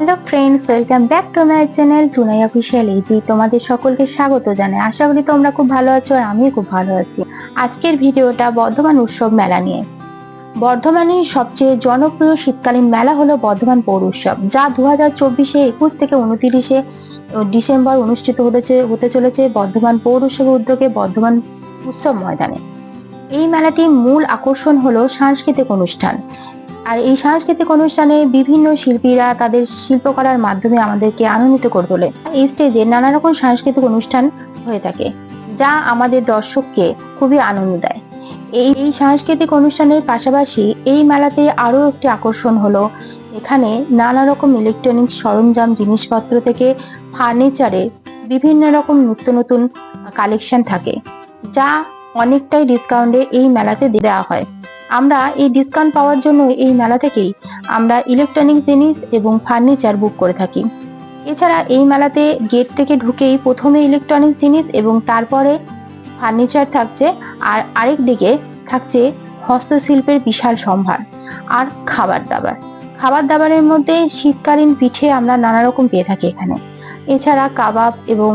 Hello friends welcome back to my channel টুনাই official ইজি তোমাদের সকলকে স্বাগত জানাই। আশা করি তোমরা খুব ভালো আছো আর আমিও খুব ভালো আছি। আজকের ভিডিওটা বর্ধমান উৎসব মেলা নিয়ে। বর্ধমানের সবচেয়ে জনপ্রিয় শীতকালীন মেলা হলো বর্ধমান পৌর উৎসব, যা দু হাজার চব্বিশে একুশ থেকে উনতিরিশে ডিসেম্বর অনুষ্ঠিত হতেছে হতে চলেছে বর্ধমান পৌর উৎসবের উদ্যোগে বর্ধমান উৎসব ময়দানে। এই মেলাটির মূল আকর্ষণ হলো সাংস্কৃতিক অনুষ্ঠান। আর এই সাংস্কৃতিক অনুষ্ঠানে বিভিন্ন শিল্পীরা তাদের শিল্পকলার মাধ্যমে আমাদেরকে আনন্দিত করে তোলে। এই স্টেজে নানা রকম সাংস্কৃতিক অনুষ্ঠান হয়ে থাকে, যা আমাদের দর্শককে খুবই আনন্দ দেয়। এই এই সাংস্কৃতিক অনুষ্ঠানের পাশাপাশি এই মেলাতে আরও একটি আকর্ষণ হলো, এখানে নানা রকম ইলেকট্রনিক সরঞ্জাম, জিনিসপত্র থেকে ফার্নিচারে বিভিন্ন রকম নিত্য নতুন কালেকশন থাকে, যা অনেকটাই ডিসকাউন্টে এই মেলাতে দেওয়া হয়। আমরা এই ডিসকাউন্ট পাওয়ার জন্য এই মেলা থেকেই আমরা ইলেকট্রনিক জিনিস এবং ফার্নিচার বুক করে থাকি। এছাড়া এই মেলাতে গেট থেকে ঢুকেই প্রথমে ইলেকট্রনিক জিনিস এবং তারপরে ফার্নিচার থাকছে আর আরেক দিকে থাকছে হস্তশিল্পের বিশাল সম্ভার আর খাবার দাবার। খাবার দাবারের মধ্যে শীতকালীন পিঠে আমরা নানা রকম পেয়ে থাকি এখানে। এছাড়া কাবাব এবং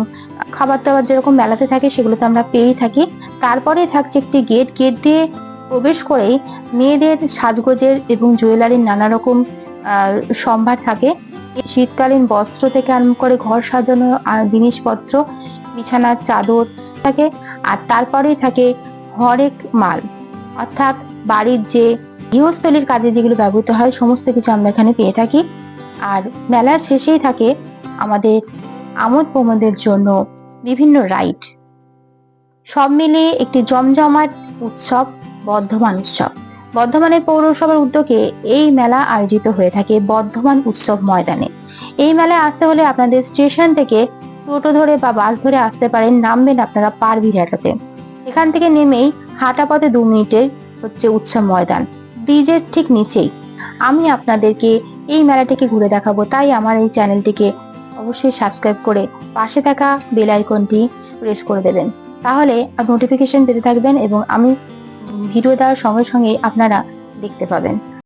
খাবার দাবার যেরকম মেলাতে থাকে সেগুলো তো আমরা পেয়েই থাকি। তারপরে থাকছে একটি গেট গেট দিয়ে প্রবেশ করেই মেয়েদের সাজগোজের এবং জুয়েলারির নানা রকম সম্ভার থাকে। শীতকালীন বস্ত্র থেকে আরম্ভ করে ঘর সাজানো জিনিসপত্র, বিছানার চাদর থাকে আর তারপরেই থাকে হরেক মাল। অর্থাৎ বাড়ির যে গৃহস্থলীর কাজে যেগুলো ব্যবহৃত হয়, সমস্ত কিছু আমরা এখানে পেয়ে থাকি। আর মেলার শেষেই থাকে আমাদের আমোদ প্রমোদের জন্য বিভিন্ন রাইড। সব মিলিয়ে একটি জমজমাট উৎসব। বর্ধমান উৎসব। বর্ধমানের পৌরসভার উদ্যোগে এই মেলা আয়োজিত হয়ে থাকে বর্ধমান উৎসব ময়দানে। এই মেলায় আসতে হলে আপনাদের স্টেশন থেকে টোটো ধরে বা বাস ধরে আসতে পারেন, নামবেন আপনারা পারবিরহাটাতে এখান থেকে নেমেই হাঁটা পথে দু মিনিটের হচ্ছে উৎসব ময়দান। ব্রিজের ঠিক নিচেই। আমি আপনাদেরকে এই মেলাটিকে ঘুরে দেখাবো, তাই আমার এই চ্যানেলটিকে অবশ্যই সাবস্ক্রাইব করে পাশে থাকা বেল আইকনটি প্রেস করে দেবেন। তাহলে নোটিফিকেশন পেতে থাকবেন এবং আমি ভিডিও দেওয়ার সঙ্গে সঙ্গে আপনারা দেখতে পাবেন।